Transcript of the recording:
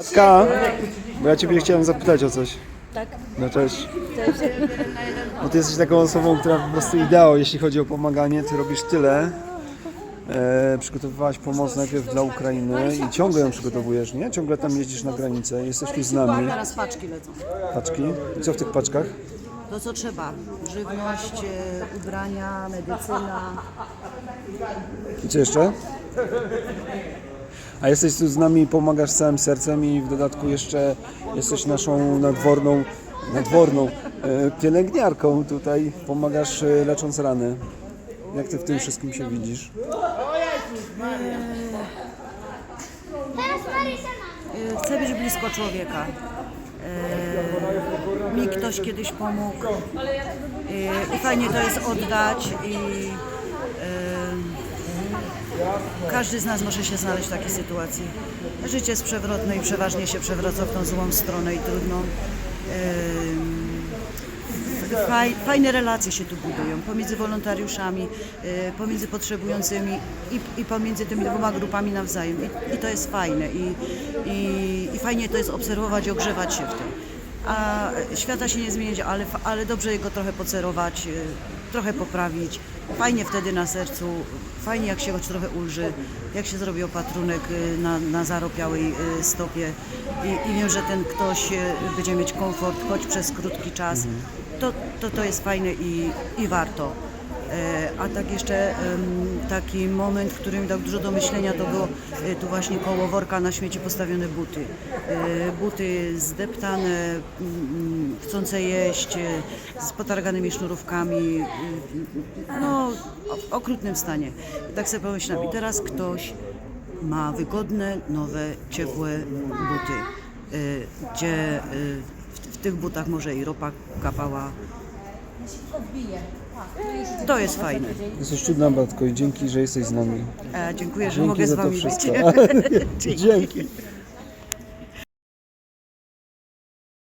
Atka, bo ja Ciebie chciałem zapytać o coś. Tak. No cześć. Bo Ty jesteś taką osobą, która po prostu ideał, jeśli chodzi o pomaganie. Ty robisz tyle. E, przygotowywałaś pomoc najpierw dla Ukrainy i ciągle ją przygotowujesz, nie? Ciągle tam jeździsz na granicę, jesteś tu z nami. Teraz paczki lecą. Paczki. I co w tych paczkach? To co trzeba. Żywność, e, ubrania, medycyna. I co jeszcze? A jesteś tu z nami, pomagasz całym sercem i w dodatku jeszcze jesteś naszą nadworną, nadworną e, pielęgniarką tutaj. Pomagasz e, lecząc rany. Jak ty w tym wszystkim się widzisz? E, Chcę być blisko człowieka. Mi ktoś kiedyś pomógł i fajnie to jest oddać i każdy z nas może się znaleźć w takiej sytuacji. Życie jest przewrotne i przeważnie się przewraca w tą złą stronę i trudną. Faj, fajne relacje się tu budują pomiędzy wolontariuszami, e, pomiędzy potrzebującymi i, pomiędzy tymi dwoma grupami nawzajem. I, i to jest fajne i, i, i fajnie to jest obserwować i ogrzewać się w tym. A świata się nie zmieni, ale, ale dobrze go trochę pocerować, e, trochę poprawić. Fajnie wtedy na sercu, fajnie jak się choć trochę ulży, jak się zrobi opatrunek e, na, na zaropiałej e, stopie i, i wiem, że ten ktoś będzie mieć komfort, choć przez krótki czas to, to, to jest fajne i, i warto. E, A tak jeszcze taki moment, który mi dał dużo do myślenia, to było e, tu właśnie koło worka na śmieci postawione buty. E, Buty zdeptane, mm, chcące jeść, z potarganymi sznurówkami, no w okrutnym stanie. Tak sobie pomyślałam, i teraz ktoś ma wygodne, nowe, ciepłe buty, gdzie w, w tych butach może i ropa kapała. To jest fajne. Jesteś cudna, Batko, i dzięki, że jesteś z nami. E, dziękuję, że Dzięki mogę z za to Wami być. wszystko. Dzięki.